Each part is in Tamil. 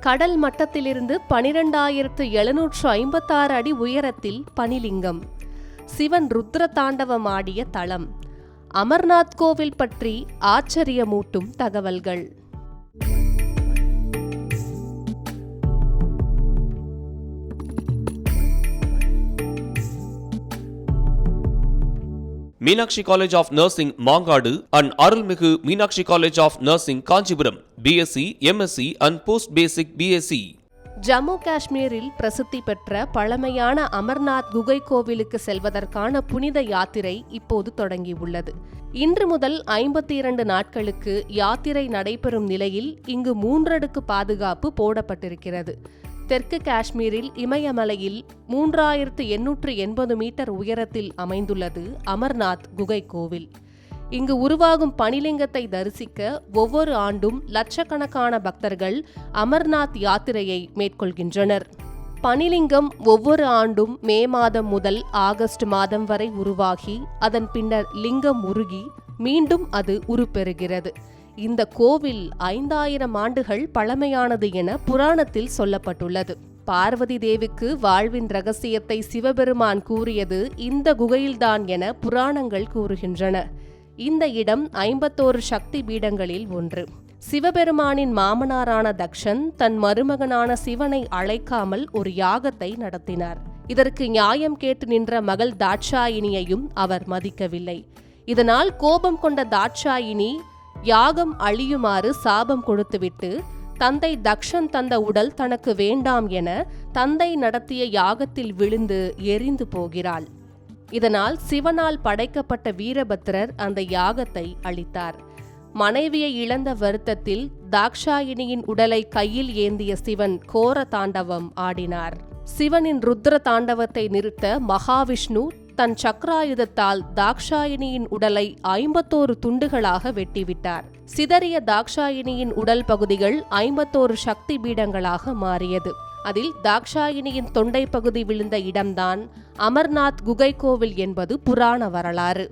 கடல் மட்டத்திலிருந்து பனிரெண்டாயிரத்து எழுநூற்று ஐம்பத்தாறு அடி உயரத்தில் பனிலிங்கம். சிவன் ருத்ர தாண்டவம் ஆடிய தளம் அமர்நாத் கோவில் பற்றி ஆச்சரியமூட்டும் தகவல்கள். Meenakshi college of nursing Mangadu and அருள்மிகு Meenakshi college of nursing Kanchipuram BSc MSc and post basic BSc Jammu காஷ்மீரில் பிரசித்தி பெற்ற பழமையான அமர்நாத் குகை கோவிலுக்கு செல்வதற்கான புனித யாத்திரை இப்போது தொடங்கியுள்ளது. இன்று முதல் ஐம்பத்தி இரண்டு நாட்களுக்கு யாத்திரை நடைபெறும் நிலையில் இங்கு மூன்றடுக்கு பாதுகாப்பு போடப்பட்டிருக்கிறது. தெற்கு காஷ்மீரில் இமயமலையில் மூன்றாயிரத்து எண்ணூற்று எண்பது மீட்டர் உயரத்தில் அமைந்துள்ளது அமர்நாத் குகை கோவில். இங்கு உருவாகும் பனிலிங்கத்தை தரிசிக்க ஒவ்வொரு ஆண்டும் லட்சக்கணக்கான பக்தர்கள் அமர்நாத் யாத்திரையை மேற்கொள்கின்றனர். பனிலிங்கம் ஒவ்வொரு ஆண்டும் மே மாதம் முதல் ஆகஸ்ட் மாதம் வரை உருவாகி அதன் பின்னர் லிங்கம் உருகி மீண்டும் அது உருப்பெறுகிறது. இந்த கோவில் ஐந்தாயிரம் ஆண்டுகள் பழமையானது என புராணத்தில் சொல்லப்பட்டுள்ளது. பார்வதி தேவிக்கு வாழ்வின் ரகசியத்தை சிவபெருமான் கூறியது இந்த குகையில்தான் என புராணங்கள் கூறுகின்றன. இந்த இடம் ஐம்பத்தோரு சக்தி பீடங்களில் ஒன்று. சிவபெருமானின் மாமனாரான தக்ஷன் தன் மருமகனான சிவனை அழைக்காமல் ஒரு யாகத்தை நடத்தினார். இதற்கு நியாயம் கேட்டு நின்ற மகள் தாட்சாயினியையும் அவர் மதிக்கவில்லை. இதனால் கோபம் கொண்ட தாட்சாயினி யாகம் அழியுமாறு சாபம் கொடுத்துவிட்டு தந்தை தக்ஷன் தந்த உடல் தனக்கு வேண்டாம் என தந்தை நடத்திய யாகத்தில் விழுந்து எரிந்து போகிறாள். இதனால் சிவனால் படைக்கப்பட்ட வீரபத்திரர் அந்த யாகத்தை அளித்தார் மனைவியை இழந்த வருத்தத்தில் தாக்ஷாயினியின் உடலை கையில் ஏந்திய சிவன் கோர தாண்டவம் ஆடினார். சிவனின் ருத்ர தாண்டவத்தை நிறுத்த மகாவிஷ்ணு தன் சக்ராயுதத்தால் தாக்ஷாயினியின் உடலை ஐம்பத்தோரு துண்டுகளாக வெட்டிவிட்டார். சிதறிய தாக்ஷாயினியின் உடல் பகுதிகள் ஐம்பத்தோரு சக்தி பீடங்களாக மாறியது. அதில் தாக்ஷாயினியின் தொண்டை பகுதி விழுந்த இடம்தான் அமர்நாத் குகை கோவில் என்பது புராண வரலாறு.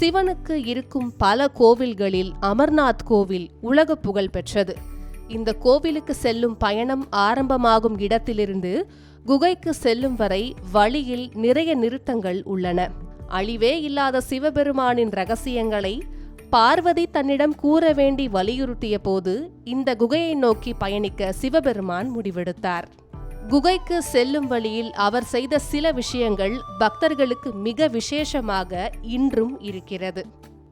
சிவனுக்கு இருக்கும் பல கோவில்களில் அமர்நாத் கோவில் உலக புகழ் பெற்றது. இந்த கோவிலுக்கு செல்லும் பயணம் ஆரம்பமாகும் இடத்திலிருந்து குகைக்கு செல்லும் வரை வழியில் நிறைய நிறுத்தங்கள் உள்ளன. அழிவே இல்லாத சிவபெருமானின் ரகசியங்களை பார்வதி தன்னிடம் கூற வேண்டி வலியுறுத்திய போது இந்த குகையை நோக்கி பயணிக்க சிவபெருமான் முடிவெடுத்தார். குகைக்கு செல்லும் வழியில் அவர் செய்த சில விஷயங்கள் பக்தர்களுக்கு மிக விசேஷமாக இன்றும் இருக்கிறது.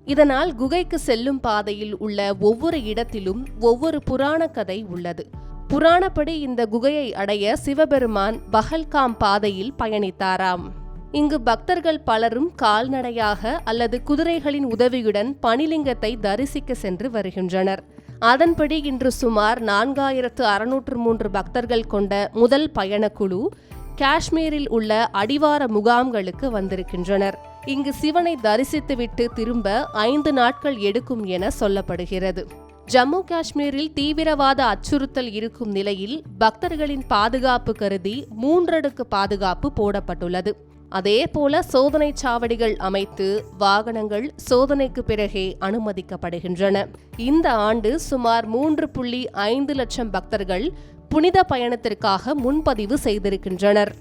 இதனால் குகைக்கு செல்லும் பாதையில் உள்ள ஒவ்வொரு இடத்திலும் ஒவ்வொரு புராண கதை உள்ளது. புராணப்படி இந்த குகையை அடைய சிவபெருமான் பஹல்காம் பாதையில் பயணித்தாராம். இங்கு பக்தர்கள் பலரும் கால்நடையாக அல்லது குதிரைகளின் உதவியுடன் பனிலிங்கத்தை தரிசிக்க சென்று வருகின்றனர். அதன்படி இன்று சுமார் நான்காயிரத்து அறுநூற்று மூன்று பக்தர்கள் கொண்ட முதல் பயணக்குழு காஷ்மீரில் உள்ள அடிவார முகாம்களுக்கு வந்திருக்கின்றனர். இங்கு சிவனை தரிசித்துவிட்டு திரும்ப ஐந்து நாட்கள் எடுக்கும் என சொல்லப்படுகிறது. ஜம்மு காஷ்மீரில் தீவிரவாத அச்சுறுத்தல் இருக்கும் நிலையில் பக்தர்களின் பாதுகாப்பு கருதி மூன்றடுக்கு பாதுகாப்பு போடப்பட்டுள்ளது. அதேபோல சோதனை சாவடிகள் அமைத்து வாகனங்கள் சோதனைக்கு பிறகே அனுமதிக்கப்படுகின்றன. இந்த ஆண்டு சுமார் மூன்று புள்ளி ஐந்து லட்சம் பக்தர்கள் புனித பயணத்திற்காக முன்பதிவு செய்திருக்கின்றனர்.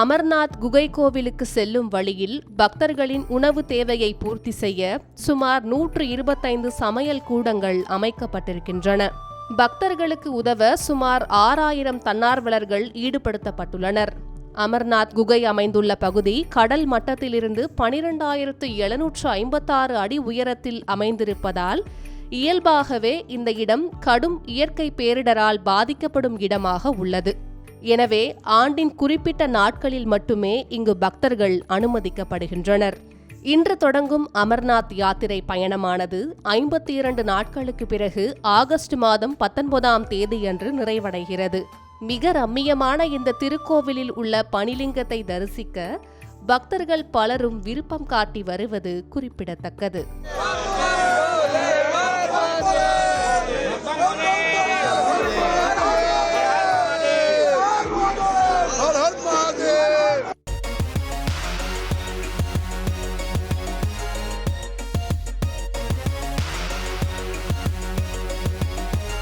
அமர்நாத் குகை கோவிலுக்கு செல்லும் வழியில் பக்தர்களின் உணவு தேவையை பூர்த்தி செய்ய சுமார் நூற்று இருபத்தைந்து சமையல் கூடங்கள் அமைக்கப்பட்டிருக்கின்றன. பக்தர்களுக்கு உதவ சுமார் ஆறாயிரம் தன்னார்வலர்கள் ஈடுபடுத்தப்பட்டுள்ளனர். அமர்நாத் குகை அமைந்துள்ள பகுதி கடல் மட்டத்திலிருந்து பனிரெண்டாயிரத்து எழுநூற்று ஐம்பத்தாறு அடி உயரத்தில் அமைந்திருப்பதால் இயல்பாகவே இந்த இடம் கடும் இயற்கை பேரிடரால் பாதிக்கப்படும் இடமாக உள்ளது. எனவே ஆண்டின் குறிப்பிட்ட நாட்களில் மட்டுமே இங்கு பக்தர்கள் அனுமதிக்கப்படுகின்றனர். இன்று தொடங்கும் அமர்நாத் யாத்திரை பயணமானது ஐம்பத்தி இரண்டு நாட்களுக்கு பிறகு ஆகஸ்ட் மாதம் பத்தொன்பதாம் தேதியன்று நிறைவடைகிறது. மிக ரம்மியமான இந்த திருக்கோவிலில் உள்ள பனிலிங்கத்தை தரிசிக்க பக்தர்கள் பலரும் விருப்பம் காட்டி வருவது குறிப்பிடத்தக்கது.